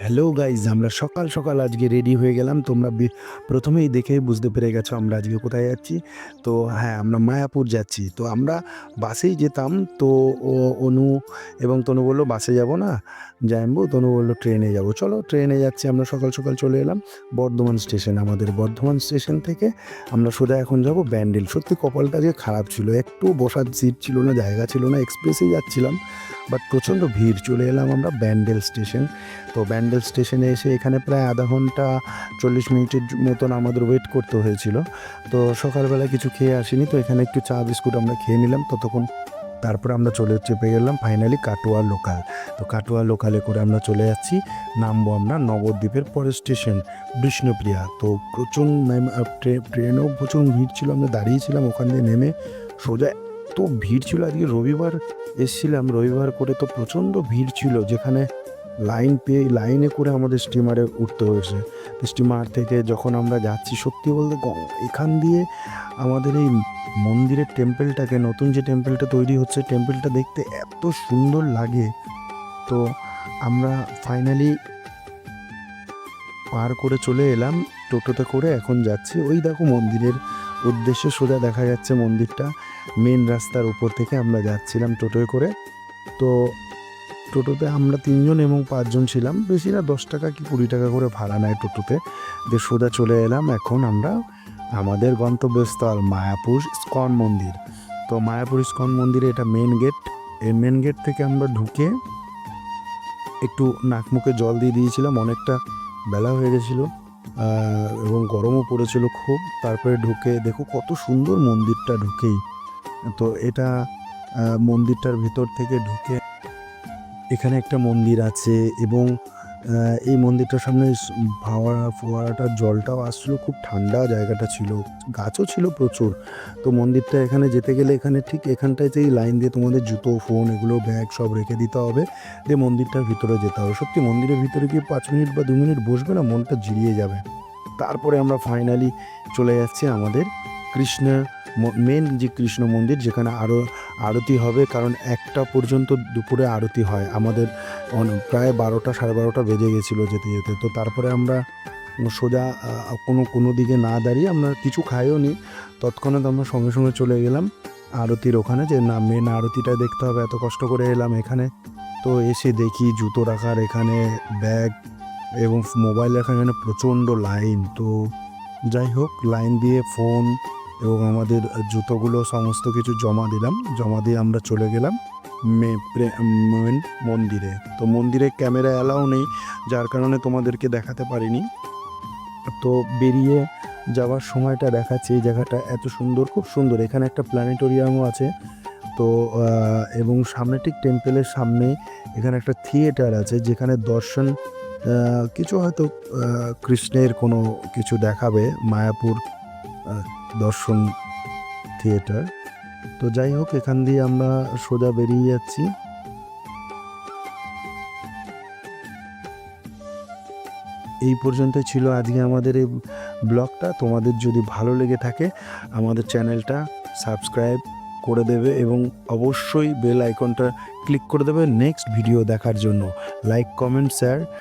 Hello guys আমরা সকাল সকাল আজকে রেডি হয়ে গেলাম। তোমরা প্রথমেই দেখেই বুঝতে পেরে গেছো আমরা আজকে কোথায় যাচ্ছি। তো হ্যাঁ আমরা মায়াপুর যাচ্ছি। তো আমরা বাসেই যেতাম, তো ও, অনু এবং তনু বলল, বাসে যাব না? জানব, তনু বলল, ট্রেনে যাব। চলো, ট্রেনে যাচ্ছি, আমরা সকাল সকাল চলে এলাম বর্ধমান স্টেশন, আমাদের বর্ধমান স্টেশন থেকে। আমরা সোজা এখন যাব ব্যান্ডেল। সত্যি কপালটা যে খারাপ ছিল। একটু বসার সিট ছিল না, জায়গা ছিল না এক্সপ্রেসেই যাচ্ছিলাম বাট প্রচণ্ড ভিড়। চলে এলাম আমরা ব্যান্ডেল স্টেশন। তো ব্যান্ডেল স্টেশনে এসে এখানে প্রায় আধা ঘণ্টা চল্লিশ মিনিটের মতন আমাদের ওয়েট করতে হয়েছিল। তো সকালবেলা কিছু খেয়ে আসিনি, তো এখানে একটু চা, বিস্কুট আমরা খেয়ে নিলাম। ততক্ষণ তারপরে আমরা চলে চেপে গেলাম ফাইনালি কাটোয়া লোকাল। তো কাটোয়া লোকালে করে আমরা চলে যাচ্ছি, নামবো আমরা নবদ্বীপের পরের স্টেশন, বিষ্ণুপ্রিয়া। তো প্রচুর ট্রেনেও প্রচুর ভিড় ছিল, আমরা দাঁড়িয়েছিলাম ওখান দিয়ে নেমে। সোজা এত ভিড় ছিল, আজকে রবিবার এসছিলাম, রবিবার করে তো প্রচণ্ড ভিড় ছিল, যেখানে লাইন পেয়ে লাইনে করে আমাদের স্টিমারে উঠতে হয়েছে। স্টিমার থেকে যখন আমরা যাচ্ছি, সত্যি বলতে এখান দিয়ে আমাদের এই মন্দিরের টেম্পেলটাকে নতুন যে টেম্পেলটা তৈরি হচ্ছে টেম্পেলটা দেখতে এত সুন্দর লাগে। তো আমরা ফাইনালি পার করে চলে এলাম, টোটোতে করে এখন যাচ্ছি। ওই দেখো মন্দিরের উদ্দেশ্যে সোজা দেখা যাচ্ছে মন্দিরটা। মেন রাস্তার উপর থেকে আমরা যাচ্ছিলাম টোটোয় করে। তো টোটোতে আমরা তিনজন এবং পাঁচজন ছিলাম। বেশি না, দশ টাকা কি কুড়ি টাকা করে ভাড়া নেয় টোটোতে। যে সোজা চলে এলাম এখন আমরা আমাদের গন্তব্যস্থল মায়াপুর ইস্কন মন্দির। তো মায়াপুর ইস্কন মন্দিরে এটা মেন গেট এই মেন গেট থেকে আমরা ঢুকে একটু নাক মুখে জল দিয়ে দিয়েছিলাম, অনেকটা বেলা হয়ে গেছিল এবং গরমও পড়েছিল খুব। তারপরে ঢুকে দেখো কত সুন্দর মন্দিরটা ঢুকেই। তো এটা মন্দিরটার ভিতর থেকে ঢুকে এখানে একটা মন্দির আছে এবং এই মন্দিরটার সামনে ফাওয়ারা ফোয়ারাটার জলটাও আসছিল, খুব ঠান্ডা জায়গাটা ছিল, গাছও ছিল প্রচুর। তো মন্দিরটা এখানে যেতে গেলে এখানে ঠিক এখানটায় যেই লাইন দিয়ে তোমাদের জুতো, ফোন এগুলো, ব্যাগ সব রেখে দিতে হবে, দিয়ে মন্দিরটার ভিতরে যেতে হবে। সত্যি মন্দিরের ভিতরে গিয়ে পাঁচ মিনিট বা দু মিনিট বসবে না, মনটা জিরিয়ে যাবে। তারপরে আমরা ফাইনালি চলে যাচ্ছি আমাদের কৃষ্ণের মেন যে কৃষ্ণ মন্দির যেখানে আরও আরতি হবে, কারণ একটা পর্যন্ত দুপুরে আরতি হয়। আমাদের প্রায় বারোটা, সাড়ে বারোটা বেজে গেছিল যেতে যেতে। তো তারপরে আমরা সোজা কোনো কোনো দিকে না দাঁড়িয়ে আমরা কিছু খাইও নি। তৎক্ষণাৎ আমরা সঙ্গে সঙ্গে চলে গেলাম আরতির ওখানে যে, না মেন আরতিটা দেখতে হবে, এত কষ্ট করে এলাম এখানে। তো এসে দেখি জুতো রাখার এখানে, ব্যাগ এবং মোবাইল রাখার এখানে প্রচণ্ড লাইন। তো যাই হোক, লাইন দিয়ে ফোন এবং আমাদের জুতোগুলো সমস্ত কিছু জমা দিলাম। জমা দিয়ে আমরা চলে গেলাম মেন মন্দিরে। তো মন্দিরে ক্যামেরা অ্যালাউ নেই, যার কারণে তোমাদেরকে দেখাতে পারিনি। তো বেরিয়ে যাওয়ার সময়টা দেখাচ্ছে এই জায়গাটা এত সুন্দর, খুব সুন্দর। এখানে একটা প্ল্যানেটোরিয়ামও আছে। তো এবং সামনে ঠিক টেম্পেলের সামনে এখানে একটা থিয়েটার আছে, যেখানে দর্শন কিছু হয়তো কৃষ্ণের কোনো কিছু দেখাবে, মায়াপুর দর্শন থিয়েটার। তো যাই হোক, এখান দিয়ে আমরা সোজা বেরিয়ে যাচ্ছি। এই পর্যন্ত ছিল আজকে আমাদের এই ব্লগটা। তোমাদের যদি ভালো লেগে থাকে, আমাদের চ্যানেলটা সাবস্ক্রাইব করে দেবে এবং অবশ্যই বেল আইকনটা ক্লিক করে দেবে নেক্সট ভিডিও দেখার জন্য। Like, comment, share.